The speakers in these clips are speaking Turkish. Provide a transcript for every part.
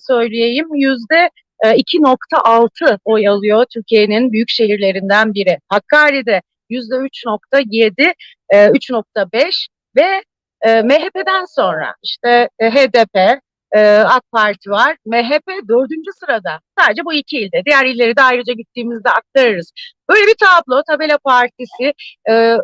söyleyeyim yüzde e, 2.6 oy alıyor Türkiye'nin büyük şehirlerinden biri. Hakkari'de yüzde 3.7, e, 3.5 ve e, MHP'den sonra işte e, HDP, e, AK Parti var. MHP dördüncü sırada. Sadece bu iki ilde. Diğer illeri de ayrıca gittiğimizde aktarırız. Böyle bir tablo. Tabela Partisi e,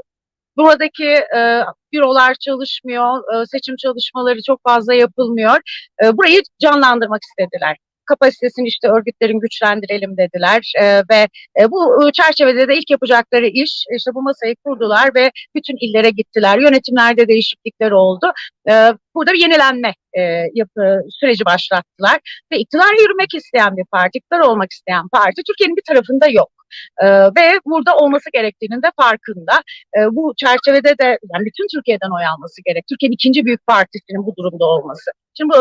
buradaki e, bürolar çalışmıyor. e, seçim çalışmaları çok fazla yapılmıyor. E, burayı canlandırmak istediler. Kapasitesini işte örgütlerin güçlendirelim dediler E, ve e, bu e, çerçevede de ilk yapacakları iş işte bu masayı kurdular ve bütün illere gittiler. Yönetimlerde değişiklikler oldu. E, burada bir yenilenme e, yapı süreci başlattılar ve iktidar yürümek isteyen bir parti, iktidar olmak isteyen parti Türkiye'nin bir tarafında yok. E, ve burada olması gerektiğinin de farkında. E, bu çerçevede de yani bütün Türkiye'den oy alması gerek. Türkiye'nin ikinci büyük partisinin bu durumda olması. Şimdi bu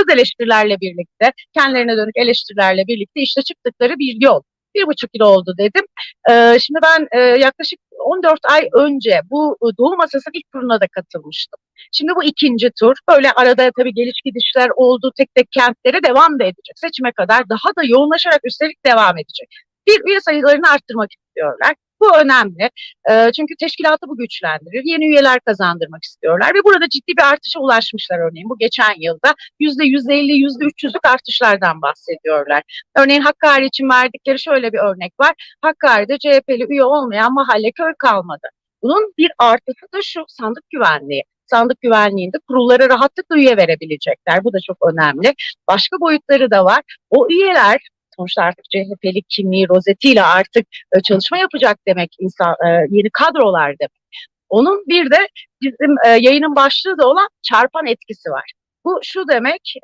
öz eleştirilerle birlikte, kendilerine dönük eleştirilerle birlikte işte çıktıkları bir yol. Bir buçuk yıl oldu dedim. E, şimdi ben e, yaklaşık 14 ay önce bu e, Doğu Masası'nın ilk turuna da katılmıştım. Şimdi bu ikinci tur. Böyle arada tabii geliş gidişler oldu. Tek tek kentlere devam da edecek. Seçime kadar daha da yoğunlaşarak üstelik devam edecek. Bir üye sayılarını arttırmak istiyorlar. Bu önemli. E, çünkü teşkilatı bu güçlendirir. Yeni üyeler kazandırmak istiyorlar ve burada ciddi bir artışa ulaşmışlar örneğin. Bu geçen yılda yüzde yüzde elli, yüzde üç yüzlük artışlardan bahsediyorlar. Örneğin Hakkari için verdikleri şöyle bir örnek var. Hakkari'de CHP'li üye olmayan mahalle köy kalmadı. Bunun bir artısı da şu sandık güvenliği. Sandık güvenliğinde kurullara rahatlıkla üye verebilecekler. Bu da çok önemli. Başka boyutları da var. O üyeler sonuçta artık CHP'li kimliği rozetiyle artık e, çalışma yapacak demek insan e, yeni kadrolar demek. Onun bir de bizim e, yayının başlığı da olan çarpan etkisi var. Bu şu demek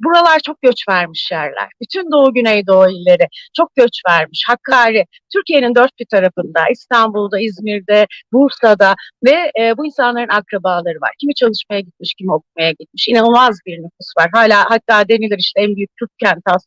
buralar çok göç vermiş yerler. Bütün Doğu Güneydoğu illeri çok göç vermiş. Hakkari Türkiye'nin dört bir tarafında İstanbul'da, İzmir'de, Bursa'da ve e, bu insanların akrabaları var. Kimi çalışmaya gitmiş, kimi okumaya gitmiş. İnanılmaz bir nüfus var. Hala hatta denilir işte en büyük Türk kenti